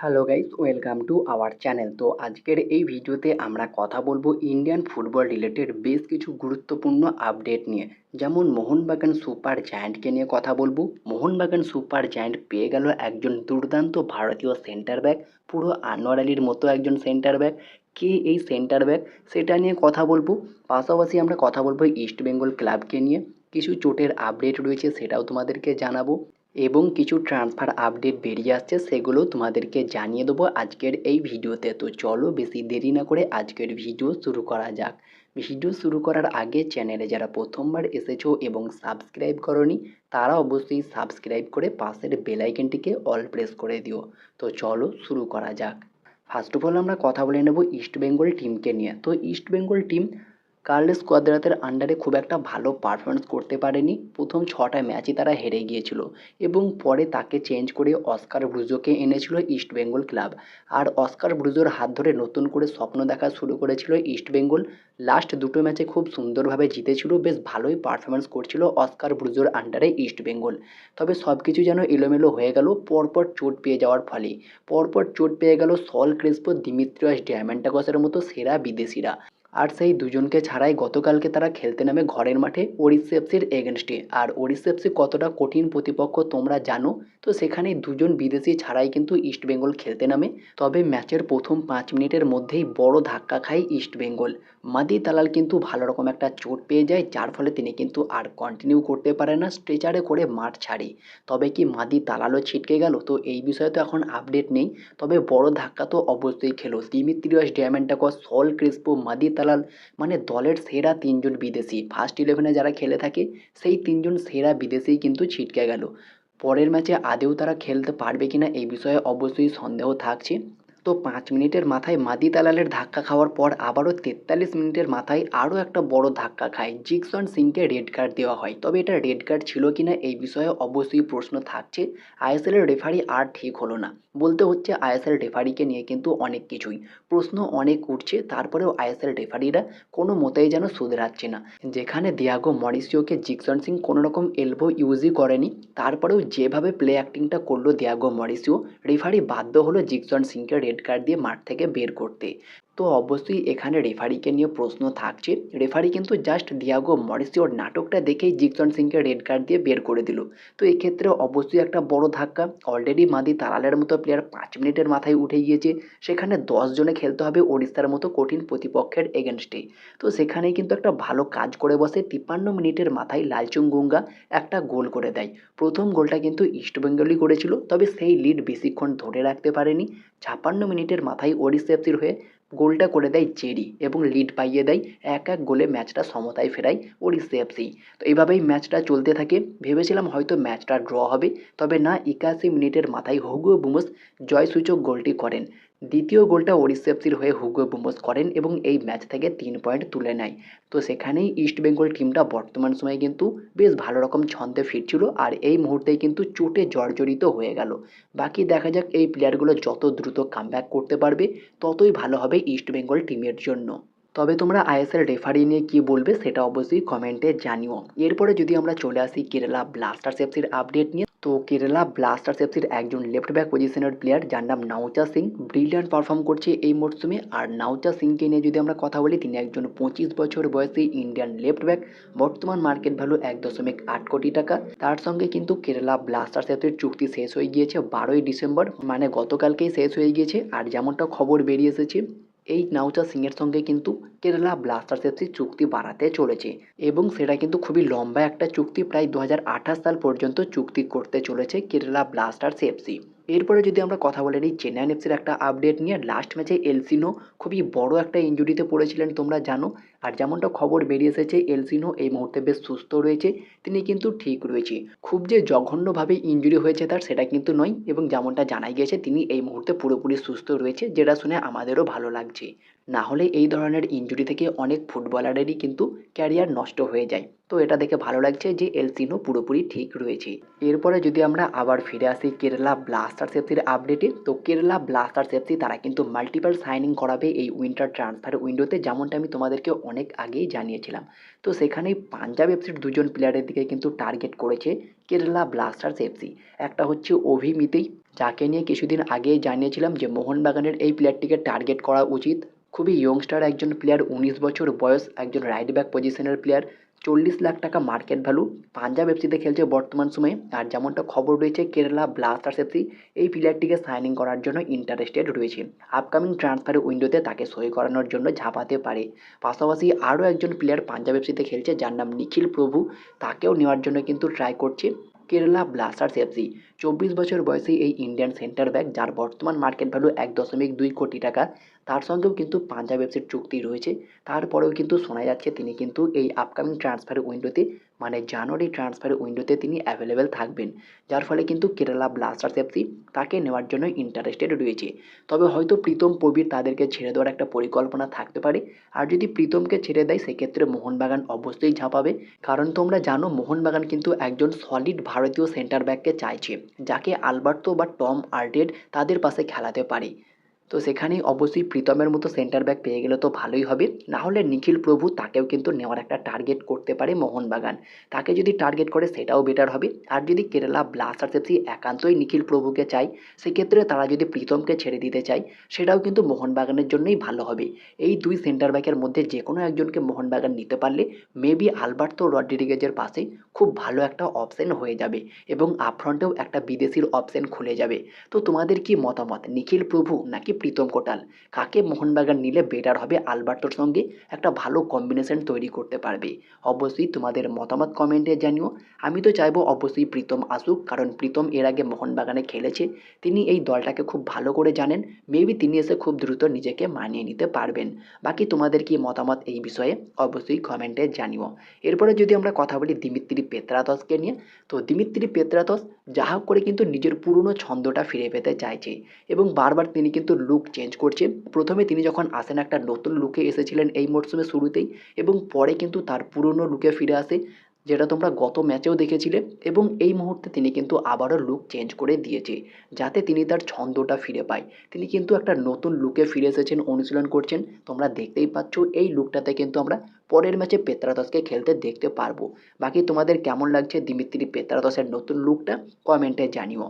Hello guys, welcome to our channel. তো আজকের এই ভিডিওতে আমরা কথা বলব ইন্ডিয়ান ফুটবল রিলেটেড বেশ কিছু গুরুত্বপূর্ণ আপডেট নিয়ে। যেমন মোহনবাগান সুপার জায়ান্টকে নিয়ে কথা বলব। মোহনবাগান সুপার জায়ান্ট পেয়ে গেল একজন দুর্দান্ত ভারতীয় সেন্টার ব্যাক পুরো আনোয়ার আলীর মতো একজন সেন্টার ব্যাক কে এই সেন্টার ব্যাক সেটা নিয়ে কথা বলব। পাশাপাশি আমরা কথা বলব ইস্ট বেঙ্গল ক্লাবকে নিয়ে। কিছু চোটের আপডেট রয়েছে সেটাও তোমাদেরকে জানাব। এবং কিছু ট্রান্সফার আপডেট বেরিয়ে আসছে, সেগুলো তোমাদেরকে জানিয়ে দেবো আজকের এই ভিডিওতে। তো চলো বেশি দেরি না করে আজকের ভিডিও শুরু করা যাক। ভিডিও শুরু করার আগে চ্যানেলে যারা প্রথমবার এসেছ এবং সাবস্ক্রাইব করনি, তারা অবশ্যই সাবস্ক্রাইব করে পাশের বেলাইকনটিকে অল প্রেস করে দিও। তো চলো শুরু করা যাক। ফার্স্ট অফ অল আমরা কথা বলে নেব ইস্ট বেঙ্গল টিমকে নিয়ে। তো ইস্ট বেঙ্গল টিম কার্লেস কোয়াদ্রাতের আন্ডারে খুব একটা ভালো পারফরমেন্স করতে পারেনি। প্রথম ছটা ম্যাচই তারা হেরে গিয়েছিল এবং পরে তাকে চেঞ্জ করে অস্কার ব্রুজোকে এনেছিল ইস্ট বেঙ্গল ক্লাব আর অস্কার ব্রুজোর হাত ধরে নতুন করে স্বপ্ন দেখা শুরু করেছিল ইস্ট বেঙ্গল লাস্ট দুটো ম্যাচে খুব সুন্দরভাবে জিতেছিল, বেশ ভালোই পারফরমেন্স করছিল অস্কার ব্রুজোর আন্ডারে ইস্ট বেঙ্গল তবে সব কিছু যেন এলোমেলো হয়ে গেল, পরপর চোট পেয়ে যাওয়ার ফলে। পরপর চোট পেয়ে গেল সল ক্রেসপো, দিমিত্রিয়াস ডায়ম্যান্টাকসের মতো সেরা বিদেশিরা। আর সেই দুজনকে ছাড়াই গতকালকে তারা খেলতে নামে ঘরের মাঠে ওড়িশা এফসির এগেনস্টে। আর ওড়িশা এফসি কতটা কঠিন প্রতিপক্ষ তোমরা জানো? তো সেখানে দুজন বিদেশি ছাড়াই কিন্তু ইস্ট বেঙ্গল খেলতে নামে। তবে ম্যাচের প্রথম পাঁচ মিনিটের মধ্যেই বড় ধাক্কা খায় ইস্ট বেঙ্গল। মাদি তালাল কিন্তু ভালো রকম একটা চোট পেয়ে যায়, যার ফলে তিনি কিন্তু আর কন্টিনিউ করতে পারে না স্ট্রেচারে করে মাঠ ছাড়ে। তবে কি মাদি তালালও ছিটকে গেল? তো এই বিষয়ে তো এখন আপডেট নেই। তবে বড় ধাক্কা তো অবশ্যই খেলো। Dimitrios Diamantakos Saul Crespo, Mahdi Talal মানে দলের সেরা তিনজন বিদেশি। ফার্স্ট ইলেভেনে যারা খেলে থাকে, সেই তিনজন সেরা বিদেশি কিন্তু ছিটকে গেল। পরের ম্যাচে আদেও তারা খেলতে পারবে কিনা, এই বিষয়ে অবশ্যই সন্দেহ থাকছে। তো পাঁচ মিনিটের মাথায় মাদি দালালের ধাক্কা খাওয়ার পর আবারও তেতাল্লিশ মিনিটের মাথায় আরও একটা বড় ধাক্কা খায়। জিকসন সিংকে রেড কার্ড দেওয়া হয়। তবে এটা রেড কার্ড ছিল কি না এই বিষয়ে অবশ্যই প্রশ্ন থাকছে। আইএসএলের রেফারি আর ঠিক হলো না। বলতে হচ্ছে আইএসএল রেফারিকে নিয়ে কিন্তু অনেক কিছুই। প্রশ্ন অনেক উঠছে, তারপরেও আইএসএল রেফারিরা কোনো মতেই যেন শুধরাচ্ছে না। যেখানে দিয়াগো মরিসিওকে জিকসন সিং কোনো রকম এলবো ইউজই করেনি, তারপরেও যেভাবে প্লে অ্যাক্টিংটা করল দিয়াগো মরিসিও, রেফারি বাধ্য হলো জিকসন সিংকে রেড কার্ড দিয়ে মাঠ থেকে বের করতে। তো অবশ্যই এখানে রেফারিকে নিয়ে প্রশ্ন থাকছে। রেফারি কিন্তু জাস্ট দিয়াগো মরিসিওর নাটকটা দেখেই জিকসন সিংকে রেড কার্ড দিয়ে বের করে দিল। তো এক্ষেত্রে অবশ্যই একটা বড় ধাক্কা। অলরেডি মাদি তালালের মতো প্লেয়ার পাঁচ মিনিটের মাথায় উঠে গিয়েছে। সেখানে জনে খেলতে হবে ওড়িশার মতো কঠিন প্রতিপক্ষের এগেনস্টে তো সেখানেই কিন্তু একটা ভালো কাজ করে বসে তিপ্পান্ন মিনিটের মাথায় লালচুং গুঙ্গা একটা গোল করে দেয়। প্রথম গোলটা কিন্তু ইস্টবেঙ্গলই করেছিল, তবে সেই লিড বেশিক্ষণ ধরে রাখতে পারেনি। ছাপ্পান্ন মিনিটের মাথায় ওড়িশা এফসির হয়ে গোলটা করে দেয় চেরি এবং লিড পাইয়ে দেয় এক এক গোলে ম্যাচটা সমতায় ফেরায় ওড়িশা এফসি। তো এইভাবেই ম্যাচটা চলতে থাকে। ভেবেছিলাম হয়তো ম্যাচটা ড্র হবে, তবে না, একাশি মিনিটের মাথায় হুগো বুমস জয়সূচক গোলটি করেন। দ্বিতীয় গোলটা এফসির হয়ে হুগো বুমস করেন এবং এই ম্যাচ থেকে তিন পয়েন্ট তুলে নেয়। তো সেখানেই ইস্ট বেঙ্গল টিমটা বর্তমান সময়ে কিন্তু বেশ ভালো রকম ছন্দে ফিরছিল আর এই মুহূর্তেই কিন্তু চোটে জর্জরিত হয়ে গেল। বাকি দেখা যাক এই প্লেয়ারগুলো যত দ্রুত কামব্যাক করতে পারবে, ততই ভালো হবে ইস্ট বেঙ্গল টিমের জন্য। তবে তোমরা আইএসএল রেফারি নিয়ে কী বলবে সেটা অবশ্যই কমেন্টে জানিও। এরপরে যদি আমরা চলে আসি কেরালা ব্লাস্টার্স এফসির আপডেট নিয়ে তো কেরালা ব্লাস্টার্স এফসির একজন লেফট ব্যাক পজিশনের প্লেয়ার যার নাম নাউচা সিং ব্রিলিয়ান্ট পারফর্ম করছে এই মরশুমে আর নাউচা সিংকে নিয়ে যদি আমরা কথা বলি, তিনি একজন পঁচিশ বছর বয়সী ইন্ডিয়ান লেফট ব্যাক বর্তমান মার্কেট ভ্যালু এক দশমিক আট কোটি টাকা। তার সঙ্গে কিন্তু কেরালা ব্লাস্টার্স এফসির চুক্তি শেষ হয়ে গিয়েছে বারোই ডিসেম্বর। মানে গতকালকেই শেষ হয়ে গিয়েছে। আর যেমনটা খবর বেরিয়ে এসেছে এই নাউচা সিংয়ের সঙ্গে কিন্তু কেরালা ব্লাস্টার্স এফসি চুক্তি বাড়াতে চলেছে এবং সেটা কিন্তু খুবই লম্বা একটা চুক্তি, প্রায় দু হাজার আঠাশ সাল পর্যন্ত চুক্তি করতে চলেছে কেরালা ব্লাস্টার্স এফসি। এরপরে যদি আমরা কথা বলে নিই চেন্নাইন এফসির একটা আপডেট নিয়ে লাস্ট ম্যাচে এলসিনো খুবই বড় একটা ইঞ্জুরিতে পড়েছিলেন, তোমরা জানো। আর যেমনটা খবর বেরিয়ে এসেছে, এলসিনো এই মুহূর্তে বেশ সুস্থ রয়েছে, তিনি কিন্তু ঠিক রয়েছে। খুব যে জঘন্যভাবে ইঞ্জুরি হয়েছে তার সেটা কিন্তু নয়, এবং যেমনটা জানাই গিয়েছে, তিনি এই মুহূর্তে পুরোপুরি সুস্থ রয়েছে, যেটা শুনে আমাদেরও ভালো লাগছে। না হলে এই ধরনের ইঞ্জুরি থেকে অনেক ফুটবলারেরই কিন্তু ক্যারিয়ার নষ্ট হয়ে যায়। তো এটা দেখে ভালো লাগছে যে এলসিনো পুরোপুরি ঠিক রয়েছে। এরপরে যদি আমরা আবার ফিরে আসি কেরালা ব্লাস্টার এফসির আপডেটে তো কেরালা ব্লাস্টার এফসি তারা কিন্তু মাল্টিপাল সাইনিং করাবে এই উইন্টার ট্রান্সফার উইন্ডোতে যেমনটা আমি তোমাদেরকে অনেক আগেই জানিয়েছিলাম। তো সেখানেই পাঞ্জাব এফসির দুজন প্লেয়ারের দিকে কিন্তু টার্গেট করেছে কেরালা ব্লাস্টার্স এফসি একটা হচ্ছে অভিমিতেই যাকে নিয়ে কিছুদিন আগেই জানিয়েছিলাম যে মোহনবাগানের এই প্লেয়ারটিকে টার্গেট করা উচিত। খুবই ইয়ংস্টার একজন প্লেয়ার উনিশ বছর বয়স, একজন রাইট ব্যাক পজিশনের প্লেয়ার চল্লিশ লাখ টাকা মার্কেট ভ্যালু পাঞ্জাব এফসিতে খেলছে বর্তমান সময়ে। আর যেমনটা খবর রয়েছে, কেরালা ব্লাস্টার্স এফসি এই প্লেয়ারটিকে সাইনিং করার জন্য ইন্টারেস্টেড রয়েছে। আপকামিং ট্রান্সফারের উইন্ডোতে তাকে সই করানোর জন্য ঝাঁপাতে পারে। পাশাপাশি আরও একজন প্লেয়ার পাঞ্জাব এফসিতে খেলছে, যার নাম নিখিল প্রভু। তাকেও নেওয়ার জন্য কিন্তু ট্রাই করছে। কেরালা ব্লাস্টার্স এফসি চব্বিশ বছর বয়সী এই ইন্ডিয়ান সেন্টার ব্যাক যার বর্তমান মার্কেট ভ্যালু এক দশমিক দুই কোটি টাকা, তার সঙ্গেও কিন্তু পাঞ্জাব এফসির চুক্তি রয়েছে। তারপরেও কিন্তু শোনা যাচ্ছে, তিনি কিন্তু এই আপকামিং ট্রান্সফার উইন্ডোতে মানে জানুয়ারি ট্রান্সফার উইন্ডোতে তিনি অ্যাভেলেবেল থাকবেন। যার ফলে কিন্তু কেরালা ব্লাস্টার্স এফসি তাকে নেওয়ার জন্য ইন্টারেস্টেড রয়েছে। তবে হয়তো প্রীতম প্রবীর তাদেরকে ছেড়ে দেওয়ার একটা পরিকল্পনা থাকতে পারে। আর যদি প্রীতমকে ছেড়ে দেয়, সেক্ষেত্রে মোহনবাগান অবশ্যই ঝাঁপাবে। কারণ তোমরা জানো, মোহনবাগান কিন্তু একজন সলিড ভারতীয় সেন্টার ব্যাককে চাইছে, যাকে আলবার্তো বা টম আর্ডেড তাদের পাশে খেলাতে পারে। তো সেখানেই অবশ্যই প্রীতমের মতো সেন্টার ব্যাক পেয়ে গেলে তো ভালোই হবে। না হলে নিখিল প্রভু তাকেও কিন্তু নেওয়ার একটা টার্গেট করতে পারে মোহনবাগান। তাকে যদি টার্গেট করে সেটাও বেটার হবে। আর যদি কেরালা ব্লাস্টার্স এফসি একান্তই নিখিল প্রভুকে চাই সেক্ষেত্রে তারা যদি প্রীতমকে ছেড়ে দিতে চায়, সেটাও কিন্তু মোহনবাগানের জন্যই ভালো হবে। এই দুই সেন্টার ব্যাকের মধ্যে যে কোনো একজনকে মোহনবাগান নিতে পারলে মেবি আলবার্তো রড্রিগেজের পাশে খুব ভালো একটা অপশন হয়ে যাবে এবং আপফ্রন্টেও একটা বিদেশির অপশন খুলে যাবে। তো তোমাদের কি মতামত? নিখিল প্রভু নাকি প্রীতম কোটাল। কাকে মোহনবাগান নিলে বেটার হবে আলবার্টোর সঙ্গে? একটা ভালো কম্বিনেশন তৈরি করতে পারবে। অবশ্যই তোমাদের মতামত কমেন্টে জানিও। আমি তো চাইব অবশ্যই প্রীতম আসুক, কারণ প্রীতম এর আগে মোহনবাগানে খেলেছে। তিনি এই দলটাকে খুব ভালো করে জানেন। মেবি তিনি এসে খুব দ্রুত নিজেকে মানিয়ে নিতে পারবেন। বাকি তোমাদের কি মতামত এই বিষয়ে? অবশ্যই কমেন্টে জানিও। এরপরে যদি আমরা কথা বলি দিমিত্রি পেত্রাতসকে নিয়ে, তো দিমিত্রি পেত্রাতস যা হোক করে কিন্তু নিজের পুরনো ছন্দটা ফিরে পেতে চাইছে এবং বারবার তিনি কিন্তু লুক চেঞ্জ করছে। প্রথমে তিনি যখন আসেন একটা নতুন লুকে এসেছিলেন এই মরশুমে শুরুতেই এবং পরে কিন্তু তার পুরনো লুকে ফিরে আসে। যেটা তোমরা গত ম্যাচেও দেখেছিলে এবং এই মুহূর্তে তিনি কিন্তু আবারও লুক চেঞ্জ করে দিয়েছে, যাতে তিনি তার ছন্দটা ফিরে পায়। তিনি কিন্তু একটা নতুন লুকে ফিরে এসেছেন, অনুশীলন করছেন। তোমরা দেখতেই পাচ্ছ, এই লুকটাতে কিন্তু আমরা পরের ম্যাচে পেত্রাতসকে খেলতে দেখতে পারব। বাকি তোমাদের কেমন লাগছে দিমিত্রি পেত্রাতসের নতুন লুকটা কমেন্টে জানিও।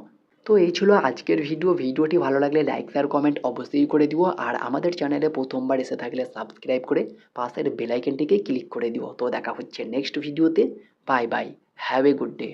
তো এই ছিল আজকের ভিডিও ভিডিওটি ভালো লাগলে লাইক শেয়ার কমেন্ট অবশ্যই করে দিও। আর আমাদের চ্যানেলে প্রথমবার এসে থাকলে সাবস্ক্রাইব করে পাশের বেলাইকনটিকে ক্লিক করে দিও। তো দেখা হচ্ছে নেক্সট ভিডিওতে bye bye have a good day